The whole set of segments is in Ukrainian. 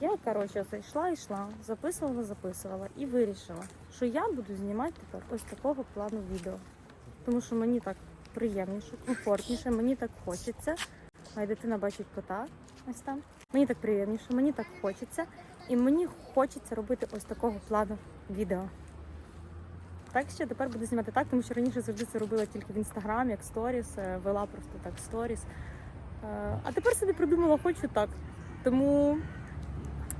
Я, коротше, зайшла, йшла, записувала, записувала і вирішила, що я буду знімати тепер ось такого плану відео. Тому що мені так приємніше, комфортніше, мені так хочеться. Моя дитина бачить кота ось там. Мені так приємніше, мені так хочеться. І мені хочеться робити ось такого плану відео. Так що тепер буду знімати так, тому що раніше завжди це робила тільки в інстаграм, як сторіс, е, вела просто так сторіс. Е, А тепер собі придумала, хочу так. Тому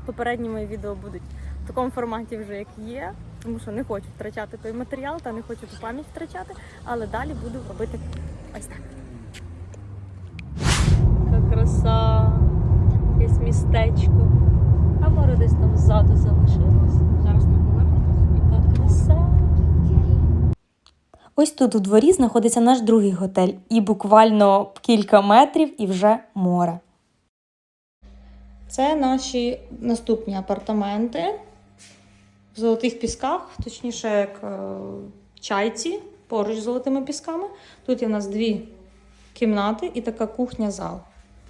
попередні мої відео будуть в такому форматі вже як є, тому що не хочу втрачати той матеріал та не хочу ту пам'ять втрачати, але далі буду робити ось так. Яка краса, якесь містечко. А море десь там ззаду залишилось. Зараз ми повернемось. Яка краса. Ось тут у дворі знаходиться наш другий готель, і буквально кілька метрів і вже море. Це наші наступні апартаменти в золотих пісках, точніше, як е, чайці, поруч з золотими пісками. Тут є в нас дві кімнати і така кухня-зал.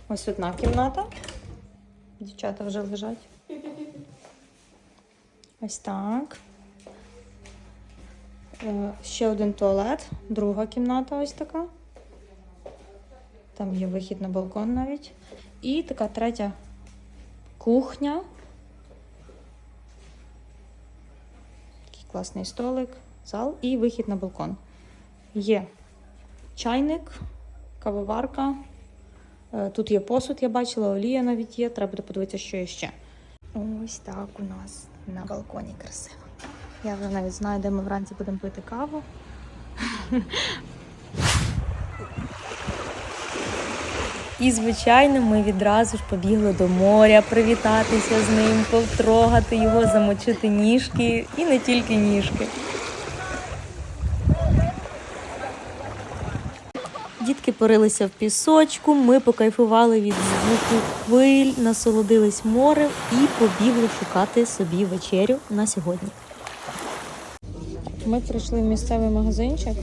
Ось одна кімната. Дівчата вже лежать. Ось так. Е, Ще один туалет, друга кімната ось така. Там є вихід на балкон навіть. І така третя кухня. Такий класний столик, зал і вихід на балкон. Є чайник, кавоварка. Е, Тут є посуд, я бачила, олія навіть є. Треба буде подивитися, що є ще. Ось так у нас на балконі красиво. Я вже навіть знаю, де ми вранці будемо пити каву. І, звичайно, ми відразу ж побігли до моря, привітатися з ним, потрогати його, замочити ніжки і не тільки ніжки. Дітки порилися в пісочку, ми покайфували від звуку хвиль, насолодились морем і побігли шукати собі вечерю на сьогодні. Ми прийшли в місцевий магазинчик.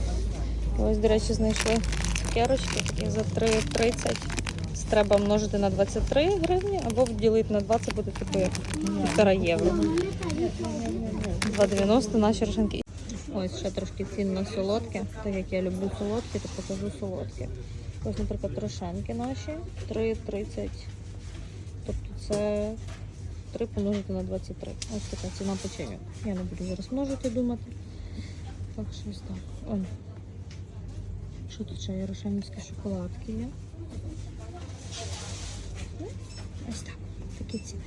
Ось, до речі, знайшли цукерочки такі за 3,30. Треба множити на 23 гривні або вділити на 20 буде типу як півтора євро. 2,90 наші рушенки. Ось ще трошки цін на солодке. Так як я люблю солодкі, то покажу солодке. Ось, наприклад, рошенки наші 3,30. Тобто це 3 помножити на 23. Ось така ціна печеньок. Я не буду зараз множити думати. Так, щось так. Ой. Що тут ще є рошенівські шоколадки є? Ось так. Такі ціни.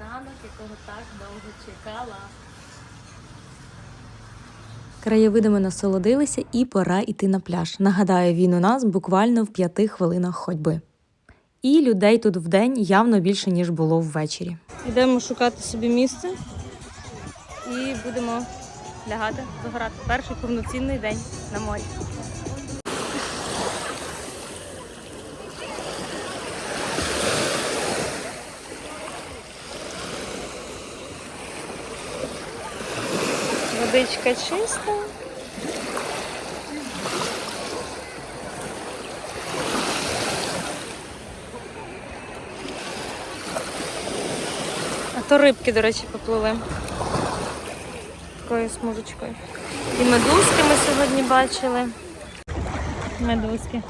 Ранок, якого так довго чекала. Краєвидами насолодилися і пора йти на пляж. Нагадаю, він у нас буквально в п'яти хвилинах ходьби. І людей тут в день явно більше, ніж було ввечері. Йдемо шукати собі місце і будемо лягати, загорати. Перший повноцінний день на морі. Водичка чиста. А то рибки, до речі, поплили. Такою смужечкою. І медузки ми сьогодні бачили. Медузки.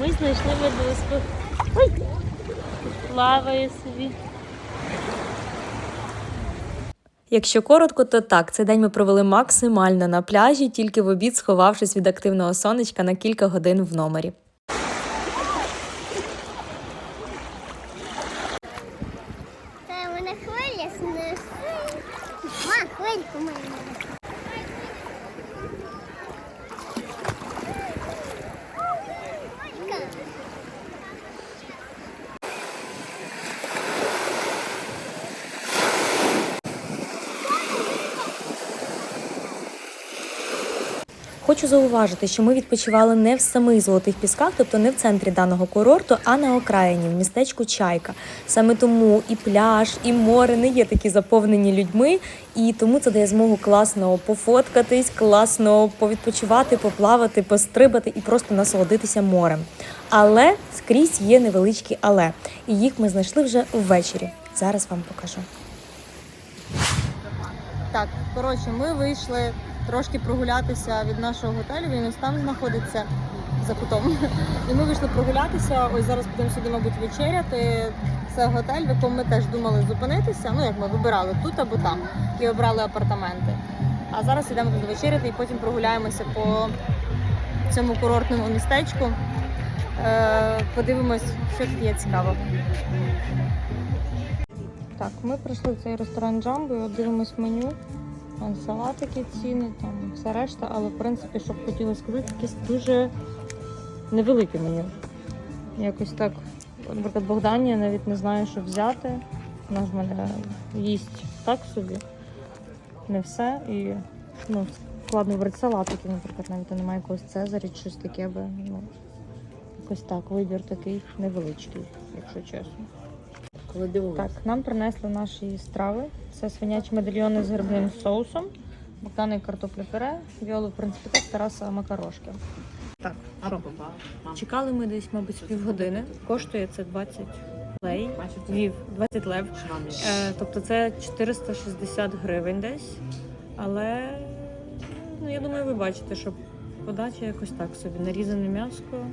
Ми знайшли медузку. Ой! Плаває собі. Якщо коротко, то так, цей день ми провели максимально на пляжі, тільки в обід сховавшись від активного сонечка на кілька годин в номері. Та мене хвиля снеси. Ма, хвильку мене. Хочу зауважити, що ми відпочивали не в самих золотих пісках, тобто не в центрі даного курорту, а на окраїні в містечку Чайка. Саме тому і пляж, і море не є такі заповнені людьми, і тому це дає змогу класно пофоткатись, класно повідпочивати, поплавати, пострибати і просто насолодитися морем. Але скрізь є невеличкі але, і їх ми знайшли вже ввечері. Зараз вам покажу. Так, коротше, ми вийшли трошки прогулятися від нашого готелю. Він ось там знаходиться за кутом. І ми вийшли прогулятися. Ось зараз будемо сюди, мабуть, вечеряти. Це готель, в якому ми теж думали зупинитися. Ну як ми вибирали тут або там і обрали апартаменти. А зараз йдемо туди вечеряти і потім прогуляємося по цьому курортному містечку. Е, подивимось, що тут є цікаво. Так, ми прийшли в цей ресторан Джамбо і дивимось меню. Вон салатики, ціни, там все решта, але в принципі, щоб хотіла сказати, якесь дуже невелике меню. Якось так, наприклад, Богдані я навіть не знаю, що взяти. Вона в мене їсть так собі, не все. І ну, складно вибрати салатики, наприклад, навіть немає якогось Цезаря, щось таке би. Ну, якось так, вибір такий невеличкий, якщо чесно. Так, нам принесли наші страви. Це свинячі медальйони з грибним соусом, Богдани картопля пюре, Віоли, в принципі, так, Тараса макарошки. Так, що? Чекали ми десь, мабуть, півгодини. Коштує це 20 лей. Вів 20 лев. Е, тобто це 460 гривень десь. Але ну, я думаю, ви бачите, що подача якось так собі. Нарізане м'яско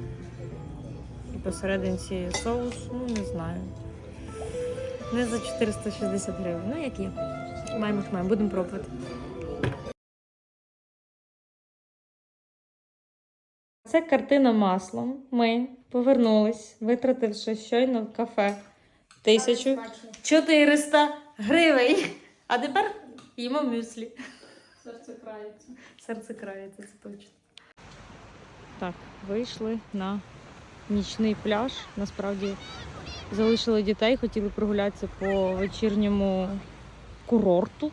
і посерединці соус, ну не знаю. Не за 460 гривень. Ну, як є. Маємо, що маємо, будемо пробувати. Це картина маслом. Ми повернулись, витративши щойно в кафе 1400 гривень. А тепер їмо мюслі. Серце крається. Серце крається, це точно. Так, вийшли на нічний пляж. Насправді залишили дітей, хотіли прогулятися по вечірньому курорту.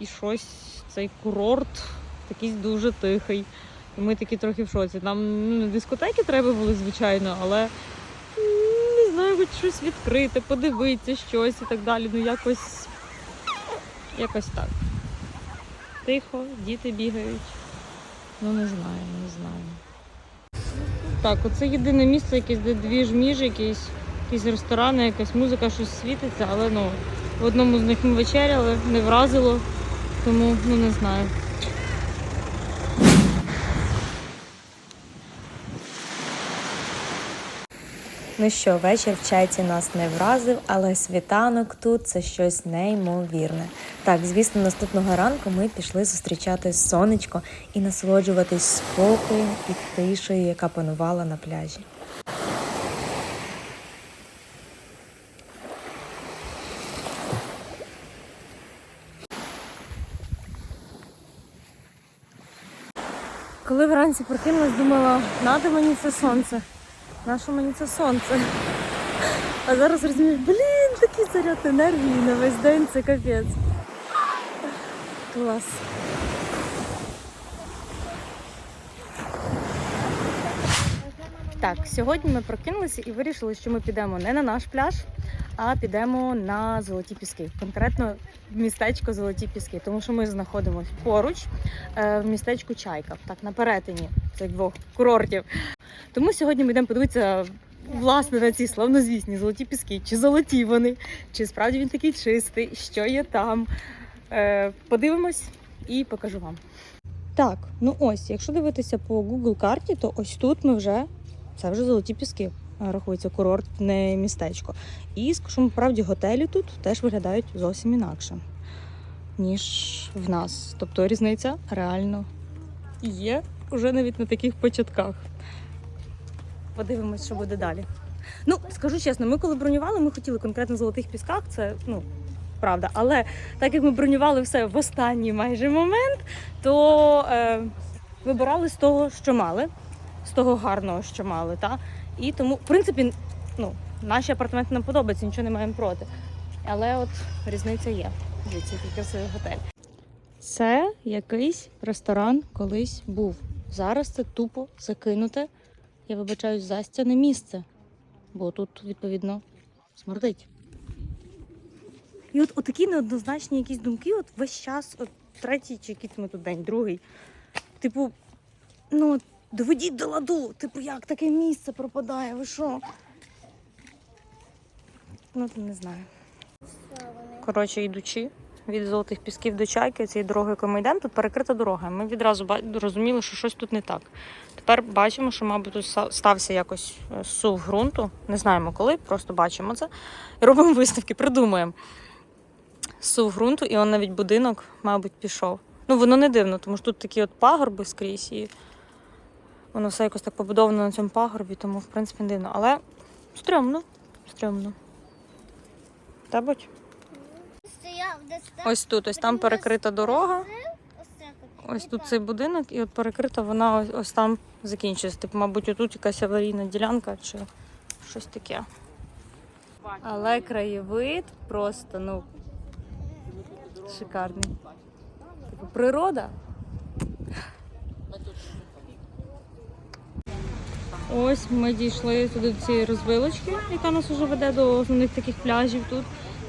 І щось цей курорт такий дуже тихий. І ми такі трохи в шоці. Нам ну, дискотеки треба були, звичайно, але не знаю, хоч щось відкрити, подивитися щось і так далі. Ну якось, якось так. Тихо, діти бігають. Ну не знаю, не знаю. Так, оце єдине місце, якесь, де дві ж між, якісь, якісь ресторани, якась музика, щось світиться, але ну, в одному з них ми вечеряли, не вразило, тому ну не знаю. Ну що, вечір в чайці нас не вразив, але світанок тут це щось неймовірне. Так, звісно, наступного ранку ми пішли зустрічати сонечко і насолоджуватись спокоєм і тишею, яка панувала на пляжі. Коли вранці прокинулась, думала, надо мені це сонце. Нащо мені це сонце? А зараз розумієш, блін, такий заряд енергії на весь день, це капець. Клас. Так, сьогодні ми прокинулися і вирішили, що ми підемо не на наш пляж, а підемо на Золоті Піски. Конкретно в містечко Золоті Піски, тому що ми знаходимося поруч е, в містечку Чайка, так на перетині цих двох курортів. Тому сьогодні ми йдемо подивитися власне на ці славнозвісні золоті піски. Чи золоті вони, чи справді він такий чистий, що є там. Е, подивимось і покажу вам. Так, ну ось, якщо дивитися по Google карті, то ось тут ми вже це вже золоті піски. е, Рахується курортне містечко. І скажімо, правді, готелі тут теж виглядають зовсім інакше, ніж в нас. Тобто різниця реально є вже навіть на таких початках. Подивимось, що буде далі. Ну, скажу чесно, ми коли бронювали, ми хотіли конкретно в золотих пісках, це ну. Правда, але так як ми бронювали все в останній майже момент, то е, вибирали з того, що мали, з того гарного, що мали. Та? І тому, в принципі, ну, наші апартаменти нам подобаються, нічого не маємо проти. Але от різниця є. Дивіться, красивий готель. Це якийсь ресторан колись був. Зараз це тупо закинуте, я вибачаюсь, застяне місце. Бо тут, відповідно, смердить. І от такі неоднозначні якісь думки, от весь час, от третій чи який ми тут день, другий. Типу, ну, доведіть до ладу. Типу, як таке місце пропадає? Ви що? Ну, не знаю. Коротше, йдучи від золотих пісків до чайки, цієї дороги, якою ми йдемо, тут перекрита дорога. Ми відразу розуміли, що щось тут не так. Тепер бачимо, що, мабуть, тут стався якось е, сув ґрунту. Не знаємо коли, просто бачимо це. І робимо виставки, придумуємо. Сув ґрунту, і он навіть будинок, мабуть, пішов. Ну, воно не дивно, тому що тут такі от пагорби скрізь, і воно все якось так побудовано на цьому пагорбі, тому, в принципі, не дивно. Але стрьомно, стрьомно. Та будь. Ось тут, ось там перекрита дорога. Ось тут цей будинок, і от перекрита вона ось, ось там закінчується. Типу, мабуть, отут якась аварійна ділянка чи щось таке. Але краєвид просто, ну, шикарний. Типу, природа. Ось ми дійшли туди до цієї розвилочки, яка нас вже веде до основних таких пляжів тут.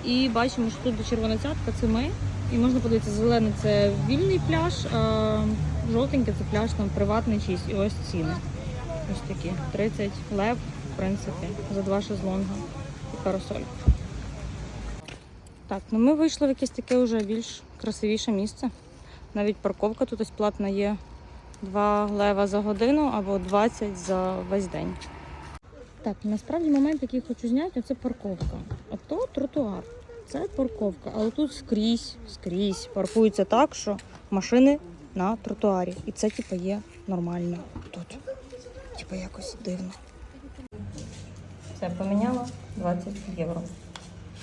І бачимо, що тут до червона цятка це ми. І можна подивитися, зелений це вільний пляж, а жовтенький це пляж там приватний чийсь. І ось ціни. Ось такі. 30 лев, в принципі, за два шезлонга і парасоль. Так, ну ми вийшли в якесь таке вже більш красивіше місце. Навіть парковка тут ось платна є 2 лева за годину або 20 за весь день. Так, насправді момент, який хочу зняти, це парковка. А то тротуар. Це парковка, але тут скрізь, скрізь паркується так, що машини на тротуарі. І це, типу, є нормально тут. Типу, якось дивно. Все, поміняла 20 євро.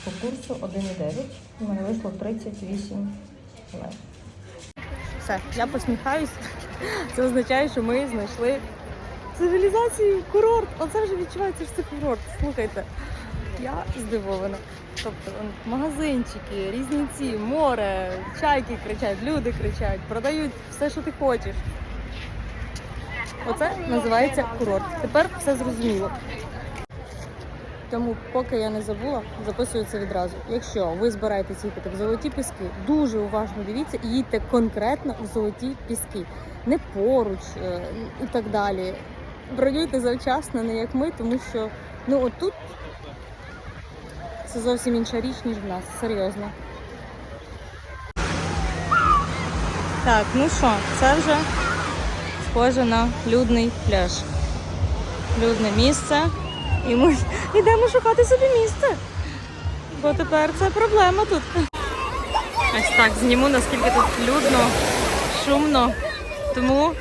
По курсу 1,9. У мене вийшло 38 лев. Все, я посміхаюсь. Це означає, що ми знайшли цивілізацію, курорт. Оце вже відчувається, що це курорт. Слухайте, я здивована. Тобто магазинчики, різні ці, море, чайки кричать, люди кричать, продають все, що ти хочеш. Оце називається курорт. Тепер все зрозуміло. Тому, поки я не забула, записую це відразу. Якщо ви збираєтесь їхати в золоті піски, дуже уважно дивіться і їдьте конкретно в золоті піски, не поруч е, і так далі. Бронюйте завчасно, не як ми, тому що ну отут це зовсім інша річ, ніж в нас. Серйозно. Так, ну що, це вже схоже на людний пляж. Людне місце. І ми йдемо шукати собі місце. Бо тепер це проблема тут. Ось так, зніму, наскільки тут людно, шумно. Тому,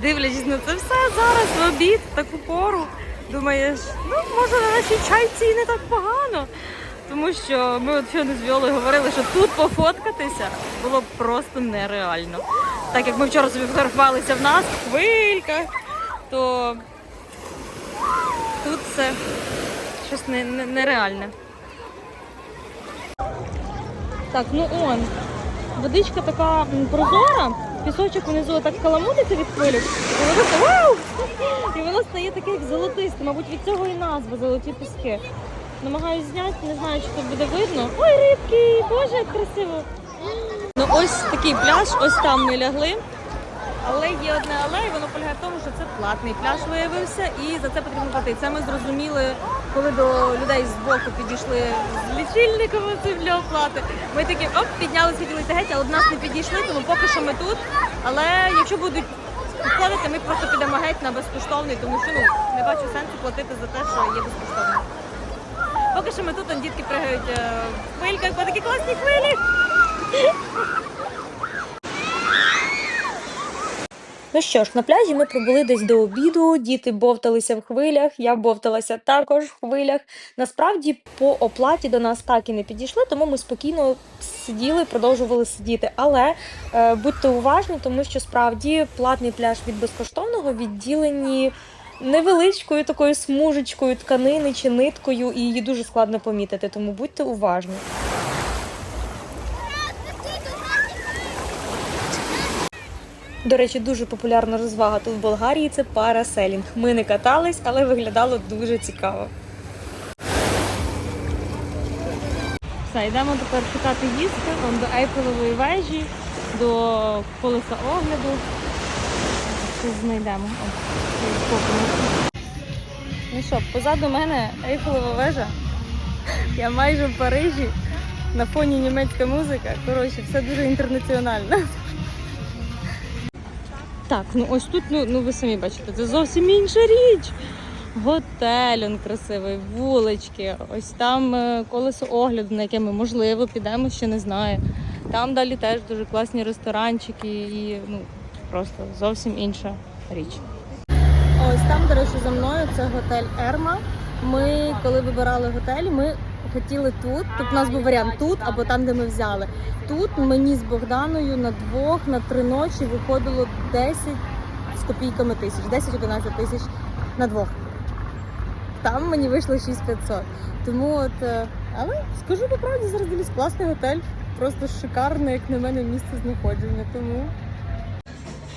дивлячись на це все зараз в обід, в таку пору, думаєш, ну може на нашій чайці і не так погано. Тому що ми от щойно з Віолою говорили, що тут пофоткатися було просто нереально. Так як ми вчора собі фотографувалися в нас в хвильках, то це щось не, не, нереальне. Так, ну он. Водичка така прозора, пісочок внизу так каламутиться від хвилю. І воно, так, вау! і воно стає таке, як золотисте. Мабуть, від цього і назва золоті піски. Намагаюсь зняти, не знаю, чи тут буде видно. Ой, рибки! Боже, як красиво! Ну ось такий пляж, ось там ми лягли. Але є одне але, і воно полягає в тому, що це платний пляж виявився, і за це потрібно платити. Це ми зрозуміли, коли до людей з боку підійшли з лічильниками цим для оплати. Ми такі оп, піднялися, хотіли геть, але до нас не підійшли, тому поки що ми тут. Але якщо будуть підходити, ми просто підемо геть на безкоштовний, тому що ну не бачу сенсу платити за те, що є безкоштовно. Поки що ми тут, он дітки пригають е, в хвильках, по такі класні хвилі. Ну що ж, на пляжі ми пробули десь до обіду, діти бовталися в хвилях, я бовталася також в хвилях. Насправді по оплаті до нас так і не підійшли, тому ми спокійно сиділи, продовжували сидіти. Але е, будьте уважні, тому що справді платний пляж від безкоштовного відділені невеличкою такою смужечкою тканини чи ниткою, і її дуже складно помітити, тому будьте уважні. До речі, дуже популярна розвага тут в Болгарії це параселінг. Ми не катались, але виглядало дуже цікаво. Все, йдемо тепер шукати їсти Вон до Ейфелевої вежі, до колеса огляду. Щось знайдемо. О. Ну що, позаду мене Ейфелева вежа. Я майже в Парижі. На фоні німецька музика. Коротше, все дуже інтернаціонально. Так, ну ось тут, ну, ну ви самі бачите, це зовсім інша річ. Готель он красивий, вулички. Ось там е, колесо огляду, на яке ми можливо підемо, ще не знаю. Там далі теж дуже класні ресторанчики і ну просто зовсім інша річ. Ось там, до речі, за мною це готель Ерма. Ми, коли вибирали готель, ми хотіли тут. Тобто у нас був варіант тут або там, де ми взяли. Тут мені з Богданою на двох, на три ночі виходило 10 з копійками тисяч, 10-11 тисяч на двох. Там мені вийшло 6500. Тому от, е, але скажу по правді, зараз дивлюсь класний готель. Просто шикарне, як на мене, місце знаходження. Тому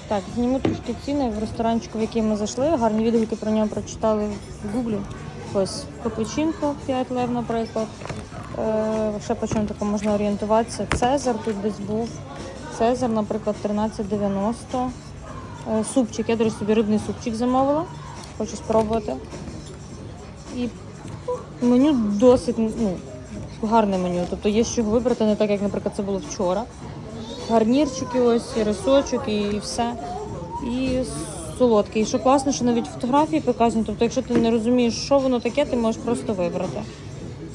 так, зніму трошки ціни в ресторанчику, в який ми зайшли. Гарні відгуки про нього прочитали в гуглі. Ось капучинко 5 лев, наприклад. Е, ще по чому тако можна орієнтуватися. Цезар тут десь був. Цезар, наприклад, 13,90. Е, супчик. Я, до речі, собі рибний супчик замовила. Хочу спробувати. І ну, меню досить ну, гарне меню. Тобто є що вибрати, не так, як, наприклад, це було вчора. Гарнірчики, ось, і рисочок, і все. І солодкий. І що класно, що навіть фотографії показані. Тобто, якщо ти не розумієш, що воно таке, ти можеш просто вибрати.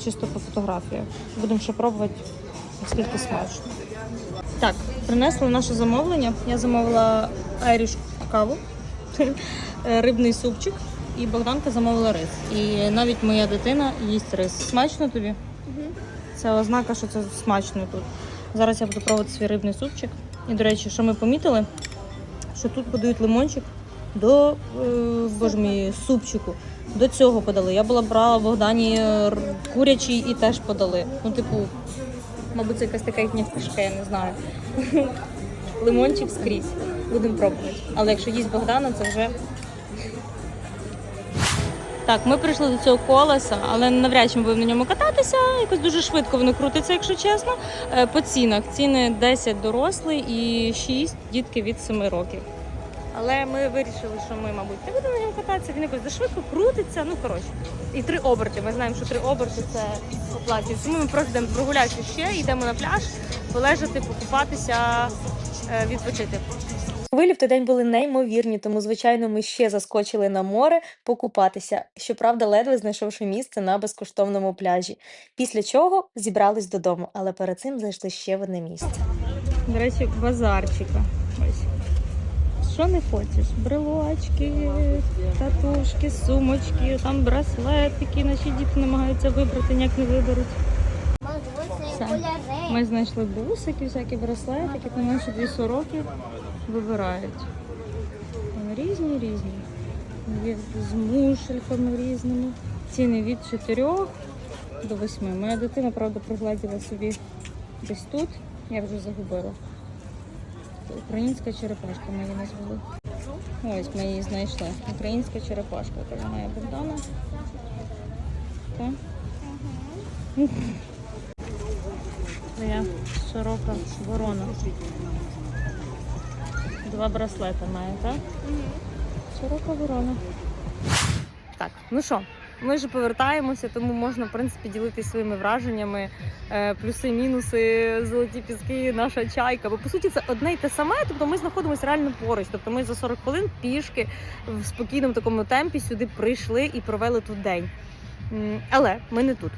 Чисто по фотографіях. Будемо ще пробувати, наскільки смачно. Так, принесли наше замовлення. Я замовила айріш каву, рибний супчик, і Богданка замовила рис. І навіть моя дитина їсть рис. Смачно тобі? Це ознака, що це смачно тут. Зараз я буду пробувати свій рибний супчик. І, до речі, що ми помітили, що тут подають лимончик до е, боже мій, супчику. До цього подали. Я була брала в Богдані курячий і теж подали. Ну, типу, мабуть, це якась така їхня фішка, я не знаю. Лимончик скрізь. Будемо пробувати. Але якщо їсть Богдана, це вже. Так, ми прийшли до цього колеса, але навряд чи ми будемо на ньому кататися. Якось дуже швидко воно крутиться, якщо чесно. Е, По цінах ціни 10 дорослий і 6 дітки від 7 років. Але ми вирішили, що ми, мабуть, не будемо на ньому кататися, він якось зашвидко крутиться. Ну коротше. І три оберти. Ми знаємо, що три оберти це оплачується. Тому ми просто йдемо прогулятися ще, йдемо на пляж, полежати, покупатися, е, відпочити. Хвилі в той день були неймовірні, тому звичайно ми ще заскочили на море покупатися. Щоправда, ледве знайшовши місце на безкоштовному пляжі. Після чого зібрались додому, але перед цим зайшли ще в одне місце. До речі, базарчика. Ось. Що не хочеш? Брелочки, татушки, сумочки, там браслетики. Наші діти намагаються вибрати, ніяк не виберуть. Все. Ми знайшли бусики, всякі браслетики, там наші дві сороки вибирають. Різні, різні. Є з мушельками різними. Ціни від 4 до 8. Моя дитина, правда, пригладила собі десь тут. Я вже загубила. Українська черепашка ми її назвали. Ось ми її знайшли. Українська черепашка, яка має Богдана. Моя широка ворона. Два браслети має, так? Широка ворона. Так, ну що, ми вже повертаємося, тому можна, в принципі, ділитися своїми враженнями, е, плюси, мінуси, золоті піски, наша чайка. Бо по суті це одне й те саме. Тобто ми знаходимося реально поруч. Тобто ми за 40 хвилин пішки в спокійному такому темпі сюди прийшли і провели тут день. Але ми не тут.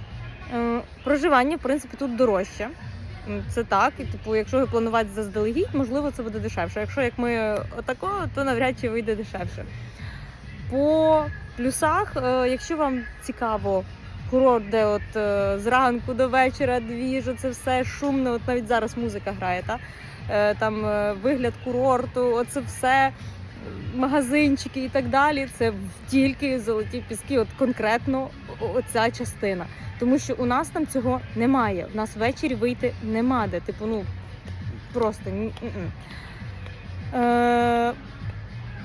Е, Проживання, в принципі, тут дорожче. Це так, і типу, якщо ви планувати заздалегідь, можливо, це буде дешевше. Якщо як ми отако, то навряд чи вийде дешевше. По плюсах, е, якщо вам цікаво, курорт, де от е, зранку до вечора двіжу, це все шумно, от навіть зараз музика грає, та? Е, там вигляд курорту, оце все, магазинчики і так далі. Це тільки золоті піски, от конкретно оця частина. Тому що у нас там цього немає. У нас ввечері вийти нема де. Типу, ну просто ні- Е,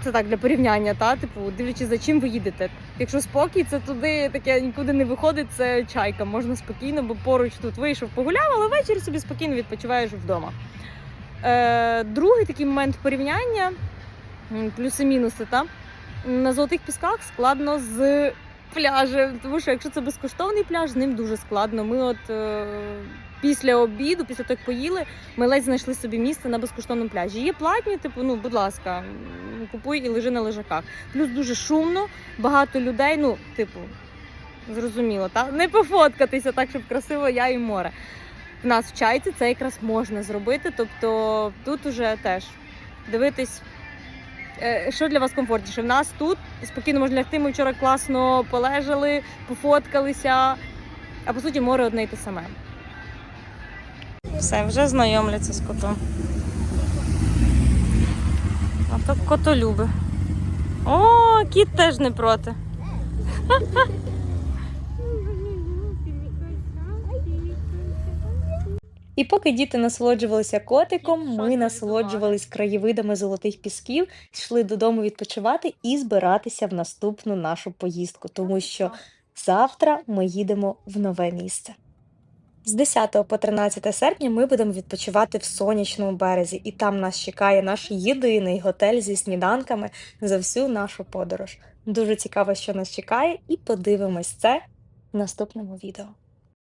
це так для порівняння, та типу, дивлячись за чим ви їдете. Якщо спокій, це туди таке нікуди не виходить, це чайка. Можна спокійно, бо поруч тут вийшов, погуляв, але ввечері собі спокійно відпочиваєш вдома. Е, другий такий момент порівняння, плюси-мінуси, та на золотих пісках складно з пляжем, тому що якщо це безкоштовний пляж, з ним дуже складно. Ми от е, після обіду, після того, як поїли, ми ледь знайшли собі місце на безкоштовному пляжі. Є платні, типу, ну, будь ласка, купуй і лежи на лежаках. Плюс дуже шумно, багато людей, ну, типу, зрозуміло, та? не пофоткатися так, щоб красиво я і море. В нас в чайці це якраз можна зробити. Тобто тут уже теж дивитись, що для вас комфортніше. В нас тут спокійно можна лягти. Ми вчора класно полежали, пофоткалися. А по суті, море одне й те саме. Все, вже знайомляться з котом. А то котолюби. О, кіт теж не проти. І поки діти насолоджувалися котиком, ми насолоджувались краєвидами золотих пісків, йшли додому відпочивати і збиратися в наступну нашу поїздку, тому що завтра ми їдемо в нове місце. З 10 по 13 серпня ми будемо відпочивати в сонячному березі, і там нас чекає наш єдиний готель зі сніданками за всю нашу подорож. Дуже цікаво, що нас чекає, і подивимось це в наступному відео.